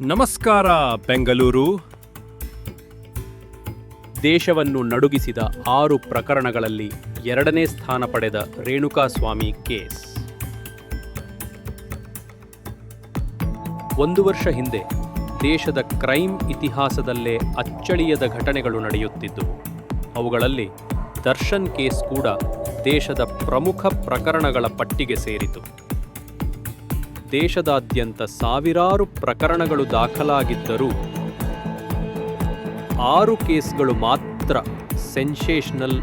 ನಮಸ್ಕಾರ, ಬೆಂಗಳೂರು. ದೇಶವನ್ನು ನಡುಗಿಸಿದ ಆರು ಪ್ರಕರಣಗಳಲ್ಲಿ ಎರಡನೇ ಸ್ಥಾನ ಪಡೆದ ರೇಣುಕಾಸ್ವಾಮಿ ಕೇಸ್. ಒಂದು ವರ್ಷ ಹಿಂದೆ ದೇಶದ ಕ್ರೈಮ್ ಇತಿಹಾಸದಲ್ಲೇ ಅಚ್ಚಳಿಯದ ಘಟನೆಗಳು ನಡೆಯುತ್ತಿದ್ದವು ಅವುಗಳಲ್ಲಿ ದರ್ಶನ್ ಕೇಸ್ ಕೂಡ ದೇಶದ ಪ್ರಮುಖ ಪ್ರಕರಣಗಳ ಪಟ್ಟಿಗೆ ಸೇರಿತು. ದೇಶದಾದ್ಯಂತ ಸಾವಿರಾರು ಪ್ರಕರಣಗಳು ದಾಖಲಾಗಿದ್ದರೂ ಆರು ಕೇಸ್ಗಳು ಮಾತ್ರ ಸೆನ್ಸೇಷನಲ್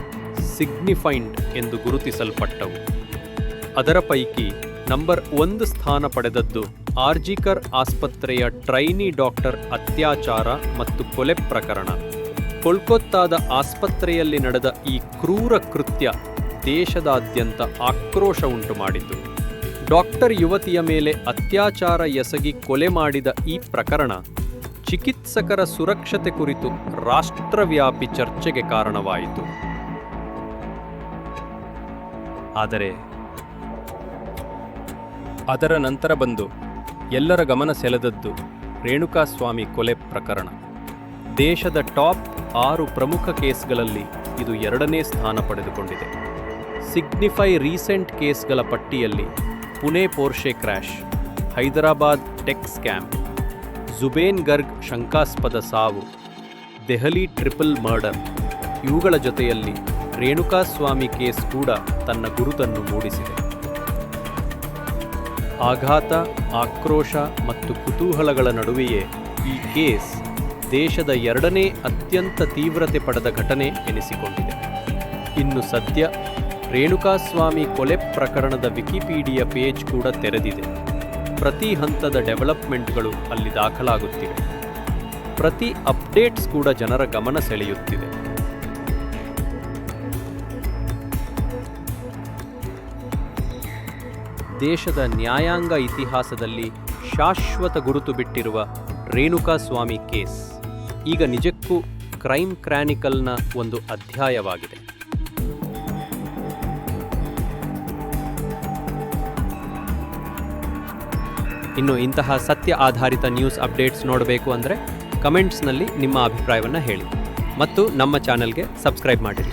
ಸಿಗ್ನಿಫೈಂಡ್ ಎಂದು ಗುರುತಿಸಲ್ಪಟ್ಟವು. ಅದರ ಪೈಕಿ ನಂಬರ್ ಒಂದು ಸ್ಥಾನ ಪಡೆದದ್ದು ಆರ್ಜಿಕರ್ ಆಸ್ಪತ್ರೆಯ ಟ್ರೈನಿ ಡಾಕ್ಟರ್ ಅತ್ಯಾಚಾರ ಮತ್ತು ಕೊಲೆ ಪ್ರಕರಣ. ಕೋಲ್ಕತ್ತಾದ ಆಸ್ಪತ್ರೆಯಲ್ಲಿ ನಡೆದ ಈ ಕ್ರೂರ ಕೃತ್ಯ ದೇಶದಾದ್ಯಂತ ಆಕ್ರೋಶ ಉಂಟು ಮಾಡಿತು ಡಾಕ್ಟರ್ ಯುವತಿಯ ಮೇಲೆ ಅತ್ಯಾಚಾರ ಎಸಗಿ ಕೊಲೆ ಮಾಡಿದ ಈ ಪ್ರಕರಣ ಚಿಕಿತ್ಸಕರ ಸುರಕ್ಷತೆ ಕುರಿತು ರಾಷ್ಟ್ರವ್ಯಾಪಿ ಚರ್ಚೆಗೆ ಕಾರಣವಾಯಿತು. ಆದರೆ ಅದರ ನಂತರ ಬಂದು ಎಲ್ಲರ ಗಮನ ಸೆಳೆದದ್ದು ರೇಣುಕಾಸ್ವಾಮಿ ಕೊಲೆ ಪ್ರಕರಣ. ದೇಶದ ಟಾಪ್ ಆರು ಪ್ರಮುಖ ಕೇಸ್ಗಳಲ್ಲಿ ಇದು ಎರಡನೇ ಸ್ಥಾನ ಪಡೆದುಕೊಂಡಿದೆ. ಸಿಗ್ನಿಫೈ ರೀಸೆಂಟ್ ಕೇಸ್ಗಳ ಪಟ್ಟಿಯಲ್ಲಿ Pune Porsche crash, Hyderabad tech scam Zubeen Garg ಶಂಕಾಸ್ಪದ ಸಾವು, ದೆಹಲಿ ಟ್ರಿಪಲ್ ಮರ್ಡರ್, ಇವುಗಳ ಜೊತೆಯಲ್ಲಿ ರೇಣುಕಾಸ್ವಾಮಿ ಕೇಸ್ ಕೂಡ ತನ್ನ ಗುರುತನ್ನು ಮೂಡಿಸಿದೆ. ಆಘಾತ, ಆಕ್ರೋಶ ಮತ್ತು ಕುತೂಹಲಗಳ ನಡುವೆಯೇ ಈ ಕೇಸ್ ದೇಶದ ಎರಡನೇ ಅತ್ಯಂತ ತೀವ್ರತೆ ಪಡೆದ ಘಟನೆ ಎನಿಸಿಕೊಂಡಿದೆ. ಇನ್ನು ಸದ್ಯ ರೇಣುಕಾಸ್ವಾಮಿ ಕೊಲೆ ಪ್ರಕರಣದ ವಿಕಿಪೀಡಿಯಾ ಪೇಜ್ ಕೂಡ ತೆರೆದಿದೆ. ಪ್ರತಿ ಹಂತದ ಡೆವಲಪ್ಮೆಂಟ್ಗಳು ಅಲ್ಲಿ ದಾಖಲಾಗುತ್ತಿವೆ. ಪ್ರತಿ ಅಪ್ಡೇಟ್ಸ್ ಕೂಡ ಜನರ ಗಮನ ಸೆಳೆಯುತ್ತಿದೆ. ದೇಶದ ನ್ಯಾಯಾಂಗ ಇತಿಹಾಸದಲ್ಲಿ ಶಾಶ್ವತ ಗುರುತು ಬಿಟ್ಟಿರುವ ರೇಣುಕಾಸ್ವಾಮಿ ಕೇಸ್ ಈಗ ನಿಜಕ್ಕೂ ಕ್ರೈಮ್ ಕ್ರಾನಿಕಲ್ನ ಒಂದು ಅಧ್ಯಾಯವಾಗಿದೆ. ಇನ್ನು ಇಂತಹ ಸತ್ಯ ಆಧಾರಿತ ನ್ಯೂಸ್ ಅಪ್ಡೇಟ್ಸ್ ನೋಡಬೇಕು ಅಂದರೆ ಕಮೆಂಟ್ಸ್ನಲ್ಲಿ ನಿಮ್ಮ ಅಭಿಪ್ರಾಯವನ್ನು ಹೇಳಿ. ಮತ್ತು ನಮ್ಮ ಚಾನೆಲ್ಗೆ ಸಬ್ಸ್ಕ್ರೈಬ್ ಮಾಡಿರಿ.